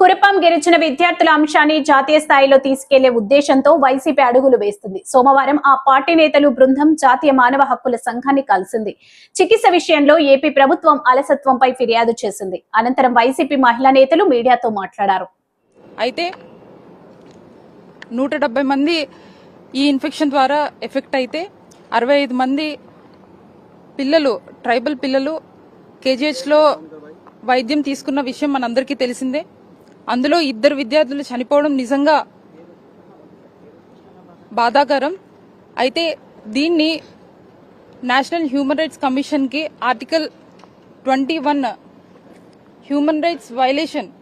కురపాం గిరిజన విద్యార్థుల అంశాన్ని జాతీయ స్థాయిలో తీసుకెళ్ళే ఉద్దేశంతో వైసీపీ అడుగులు వేస్తుంది. సోమవారం ఆ పార్టీ నేతలు బృందం జాతీయ మానవ హక్కుల సంఘాన్ని కలిసింది. చికిత్స విషయంలో ఏపీ ప్రభుత్వం అలసత్వంపై ఫిర్యాదు చేసింది. అనంతరం వైసీపీ మహిళా నేతలు మీడియాతో మాట్లాడారు. అయితే నూట డెబ్బై మంది ఈ ఇన్ఫెక్షన్ ద్వారా ఎఫెక్ట్ అయితే అరవై ఐదు మంది పిల్లలు ట్రైబల్ పిల్లలు కేజీహెచ్లో వైద్యం తీసుకున్న విషయం మనందరికీ తెలిసిందే. అందులో ఇద్దరు విద్యార్థులు చనిపోవడం నిజంగా బాధాకరం. అయితే దీన్ని నేషనల్ హ్యూమన్ రైట్స్ కమిషన్కి article twenty one human rights వైలేషన్గా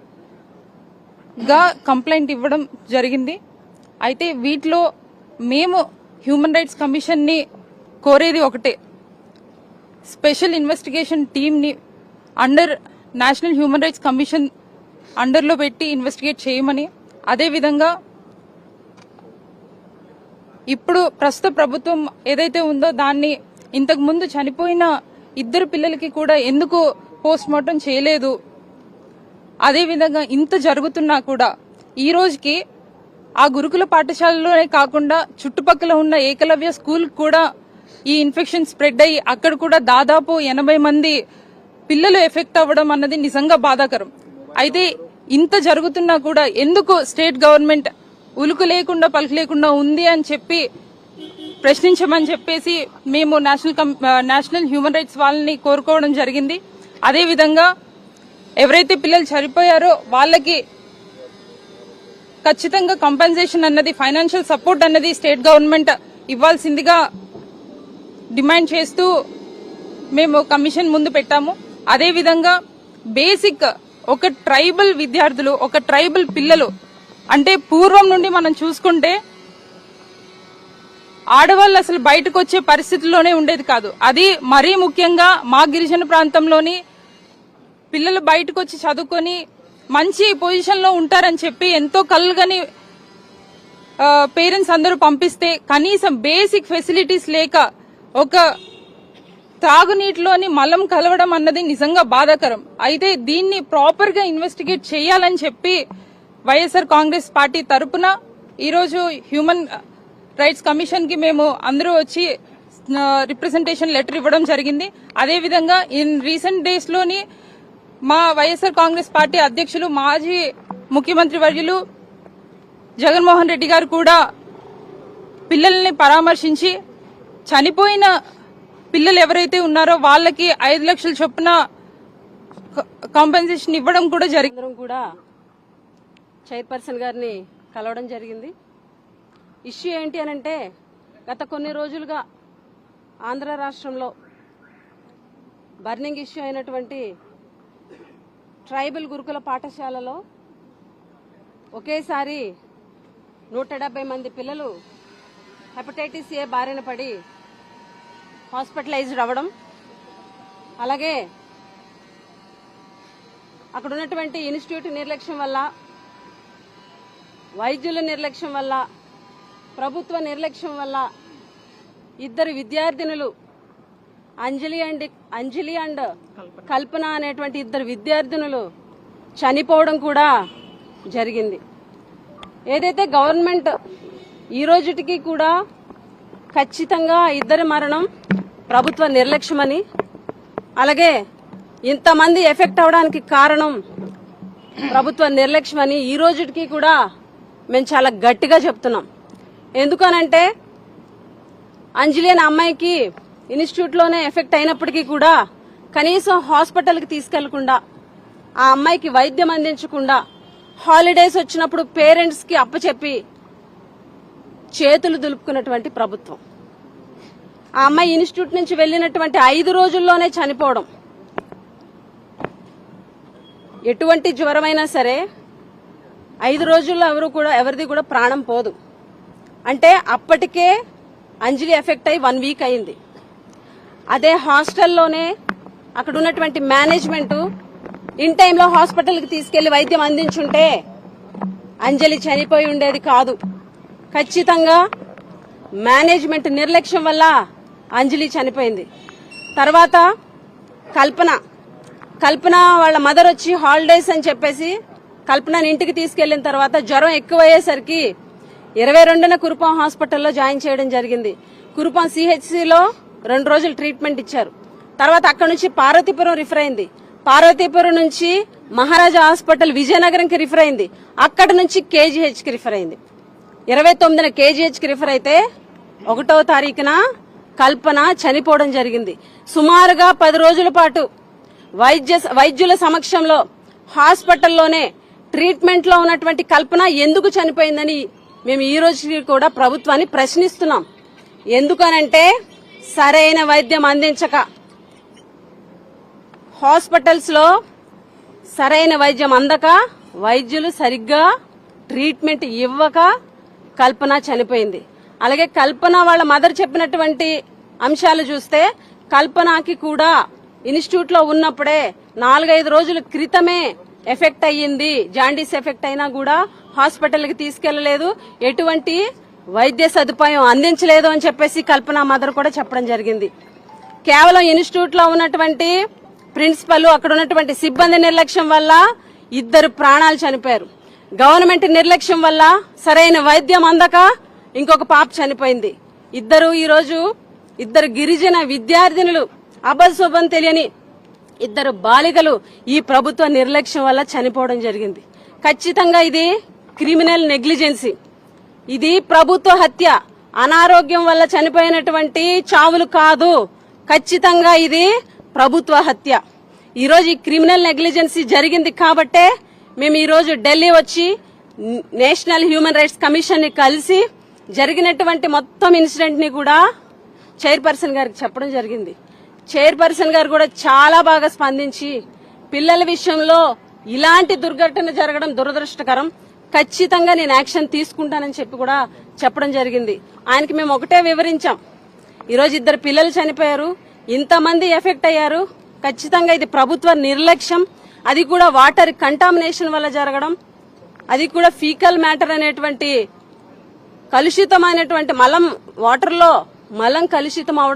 complaint ఇవ్వడం జరిగింది. అయితే వీటిలో మేము హ్యూమన్ రైట్స్ కమిషన్ని కోరేది ఒకటే. స్పెషల్ ఇన్వెస్టిగేషన్ టీమ్ని under national human rights commission అండర్లో పెట్టి ఇన్వెస్టిగేట్ చేయమని అదేవిధంగా ఇప్పుడు ప్రస్తుత ప్రభుత్వం ఏదైతే ఉందో దాన్ని ఇంతకు ముందు చనిపోయిన ఇద్దరు పిల్లలకి కూడా ఎందుకు పోస్ట్ మార్టం చేయలేదు? అదేవిధంగా ఇంత జరుగుతున్నా కూడా ఈ రోజుకి ఆ గురుకుల పాఠశాలలోనే కాకుండా చుట్టుపక్కల ఉన్న ఏకలవ్య స్కూల్ కూడా ఈ ఇన్ఫెక్షన్ స్ప్రెడ్ అయ్యి అక్కడ కూడా దాదాపు ఎనభై మంది పిల్లలు ఎఫెక్ట్ అవ్వడం అన్నది నిజంగా బాధాకరం. అయితే ఇంత జరుగుతున్నా కూడా ఎందుకు స్టేట్ గవర్నమెంట్ ఉలుకు లేకుండా పలుకు లేకుండా ఉంది అని చెప్పి ప్రశ్నించమని చెప్పేసి మేము నేషనల్ నేషనల్ హ్యూమన్ రైట్స్ వాళ్ళని కోరుకోవడం జరిగింది. అదేవిధంగా ఎవరైతే పిల్లలు చనిపోయారో వాళ్ళకి ఖచ్చితంగా కంపెన్సేషన్ అన్నది ఫైనాన్షియల్ సపోర్ట్ అన్నది స్టేట్ గవర్నమెంట్ ఇవ్వాల్సిందిగా డిమాండ్ చేస్తూ మేము కమిషన్ ముందు పెట్టాము. అదేవిధంగా బేసిక్ ఒక ట్రైబల్ విద్యార్థులు ఒక ట్రైబల్ పిల్లలు అంటే పూర్వం నుండి మనం చూసుకుంటే ఆడవాళ్ళు అసలు బయటకు వచ్చే పరిస్థితుల్లోనే ఉండేది కాదు. అది మరీ ముఖ్యంగా మా గిరిజన ప్రాంతంలోని పిల్లలు బయటకు వచ్చి చదువుకొని మంచి పొజిషన్లో ఉంటారని చెప్పి ఎంతో కలుగని పేరెంట్స్ అందరూ పంపిస్తే కనీసం బేసిక్ ఫెసిలిటీస్ లేక ఒక త్రాగునీటిలోని మలం కలవడం అన్నది నిజంగా బాధాకరం. అయితే దీన్ని ప్రాపర్గా ఇన్వెస్టిగేట్ చేయాలని చెప్పి వైఎస్ఆర్ కాంగ్రెస్ పార్టీ తరపున ఈరోజు హ్యూమన్ రైట్స్ కమిషన్కి మేము అందరూ వచ్చి రిప్రజెంటేషన్ లెటర్ ఇవ్వడం జరిగింది. అదేవిధంగా ఇన్ రీసెంట్ డేస్లోని మా వైఎస్ఆర్ కాంగ్రెస్ పార్టీ అధ్యక్షులు మాజీ ముఖ్యమంత్రి వర్యులు జగన్మోహన్ రెడ్డి గారు కూడా పిల్లల్ని పరామర్శించి చనిపోయిన పిల్లలు ఎవరైతే ఉన్నారో వాళ్ళకి ఐదు లక్షల చొప్పున కాంపెన్సేషన్ ఇవ్వడం కూడా జరిగింది కూడా చైర్పర్సన్ గారిని కలవడం జరిగింది. ఇష్యూ ఏంటి అని అంటే గత కొన్ని రోజులుగా ఆంధ్ర రాష్ట్రంలో బర్నింగ్ ఇష్యూ అయినటువంటి ట్రైబల్ గురుకుల పాఠశాలలో ఒకేసారి నూట మంది పిల్లలు హెపటైటిస్ ఏ బారిన పడి హాస్పిటలైజ్డ్ అవ్వడం. అలాగే అక్కడ ఉన్నటువంటి ఇన్స్టిట్యూట్ నిర్లక్ష్యం వల్ల వైద్యుల నిర్లక్ష్యం వల్ల ప్రభుత్వ నిర్లక్ష్యం వల్ల ఇద్దరు విద్యార్థినులు అంజలి అండ్ అంజలి అండ్ కల్పన అనేటువంటి ఇద్దరు విద్యార్థినులు చనిపోవడం కూడా జరిగింది. ఏదైతే గవర్నమెంట్ ఈ రోజుటికి కూడా ఖచ్చితంగా ఇద్దరి మరణం ప్రభుత్వ నిర్లక్ష్యమని. అలాగే ఇంతమంది ఎఫెక్ట్ అవడానికి కారణం ప్రభుత్వ నిర్లక్ష్యమని ఈ రోజుటికి కూడా మేము చాలా గట్టిగా చెప్తున్నాం. ఎందుకనంటే అంజలి అనే అమ్మాయికి ఇన్స్టిట్యూట్లోనే ఎఫెక్ట్ అయినప్పటికీ కూడా కనీసం హాస్పిటల్కి తీసుకెళ్ళకుండా ఆ అమ్మాయికి వైద్యం అందించకుండా హాలిడేస్ వచ్చినప్పుడు పేరెంట్స్కి అప్పచెప్పి చేతులు దులుపుకున్నటువంటి ప్రభుత్వం. ఆ అమ్మాయి ఇన్స్టిట్యూట్ నుంచి వెళ్ళినటువంటి ఐదు రోజుల్లోనే చనిపోవడం. ఎటువంటి జ్వరమైనా సరే ఐదు రోజుల్లో ఎవరు కూడా ఎవరిది కూడా ప్రాణం పోదు. అంటే అప్పటికే అంజలి ఎఫెక్ట్ అయి వన్ వీక్ అయింది. అదే హాస్టల్లోనే అక్కడ ఉన్నటువంటి మేనేజ్మెంట్ ఇన్ టైంలో హాస్పిటల్కి తీసుకెళ్ళి వైద్యం అందించుంటే అంజలి చనిపోయి ఉండేది కాదు. ఖచ్చితంగా మేనేజ్మెంట్ నిర్లక్ష్యం వల్ల అంజలి చనిపోయింది. తర్వాత కల్పన కల్పన వాళ్ళ మదర్ వచ్చి హాలిడేస్ అని చెప్పేసి కల్పనని ఇంటికి తీసుకెళ్ళిన తర్వాత జ్వరం ఎక్కువయ్యేసరికి ఇరవై రెండున కురుపాం హాస్పిటల్లో జాయిన్ చేయడం జరిగింది. కురుపాం సిహెచ్సిలో రెండు రోజులు ట్రీట్మెంట్ ఇచ్చారు. తర్వాత అక్కడ నుంచి పార్వతీపురం రిఫర్ అయింది. పార్వతీపురం నుంచి మహారాజా హాస్పిటల్ విజయనగరంకి రిఫర్ అయింది. అక్కడ నుంచి కేజీహెచ్కి రిఫర్ అయింది. ఇరవై తొమ్మిదిన కేజీహెచ్కి రిఫర్ అయితే ఒకటో తారీఖున కల్పన చనిపోవడం జరిగింది. సుమారుగా పది రోజుల పాటు వైద్య వైద్యుల సమక్షంలో హాస్పిటల్లోనే ట్రీట్మెంట్లో ఉన్నటువంటి కల్పన ఎందుకు చనిపోయిందని మేము ఈ రోజు కూడా ప్రభుత్వాన్ని ప్రశ్నిస్తున్నాం. ఎందుకనంటే సరైన వైద్యం అందించక హాస్పిటల్స్లో సరైన వైద్యం అందక వైద్యులు సరిగ్గా ట్రీట్మెంట్ ఇవ్వక కల్పన చనిపోయింది. అలాగే కల్పన వాళ్ళ మదర్ చెప్పినటువంటి అంశాలు చూస్తే కల్పనకి కూడా ఇన్స్టిట్యూట్లో ఉన్నప్పుడే నాలుగైదు రోజుల క్రితమే ఎఫెక్ట్ అయ్యింది. జాండీస్ ఎఫెక్ట్ అయినా కూడా హాస్పిటల్కి తీసుకెళ్ళలేదు. ఎటువంటి వైద్య సదుపాయం అందించలేదు అని చెప్పేసి కల్పన మదర్ కూడా చెప్పడం జరిగింది. కేవలం ఇన్స్టిట్యూట్లో ఉన్నటువంటి ప్రిన్సిపల్ అక్కడ ఉన్నటువంటి సిబ్బంది నిర్లక్ష్యం వల్ల ఇద్దరు ప్రాణాలు చనిపోయారు. గవర్నమెంట్ నిర్లక్ష్యం వల్ల సరైన వైద్యం అందక ఇంకొక పాప చనిపోయింది. ఇద్దరు ఈరోజు ఇద్దరు గిరిజన విద్యార్థినులు అబశుభం తెలియని ఇద్దరు బాలికలు ఈ ప్రభుత్వ నిర్లక్ష్యం వల్ల చనిపోవడం జరిగింది. ఖచ్చితంగా ఇది క్రిమినల్ నెగ్లిజెన్సీ. ఇది ప్రభుత్వ హత్య. అనారోగ్యం వల్ల చనిపోయినటువంటి చావులు కాదు. ఖచ్చితంగా ఇది ప్రభుత్వ హత్య. ఈరోజు ఈ క్రిమినల్ నెగ్లిజెన్సీ జరిగింది కాబట్టే మేము ఈరోజు ఢిల్లీ వచ్చి నేషనల్ హ్యూమన్ రైట్స్ కమిషన్ని కలిసి జరిగినటువంటి మొత్తం ఇన్సిడెంట్ని కూడా చైర్పర్సన్ గారికి చెప్పడం జరిగింది. చైర్పర్సన్ గారు కూడా చాలా బాగా స్పందించి పిల్లల విషయంలో ఇలాంటి దుర్ఘటన జరగడం దురదృష్టకరం. ఖచ్చితంగా నేను యాక్షన్ తీసుకుంటానని చెప్పి కూడా చెప్పడం జరిగింది. ఆయనకి మేము ఒకటే వివరించాం. ఈరోజు ఇద్దరు పిల్లలు చనిపోయారు. ఇంతమంది ఎఫెక్ట్ అయ్యారు. ఖచ్చితంగా ఇది ప్రభుత్వ నిర్లక్ష్యం. అది కూడా వాటర్ కంటామినేషన్ వల్ల జరగడం. అది కూడా ఫీకల్ మ్యాటర్ అనేటువంటి కలుషితమైనటువంటి మలం వాటర్లో మలం కలుషితం అవడం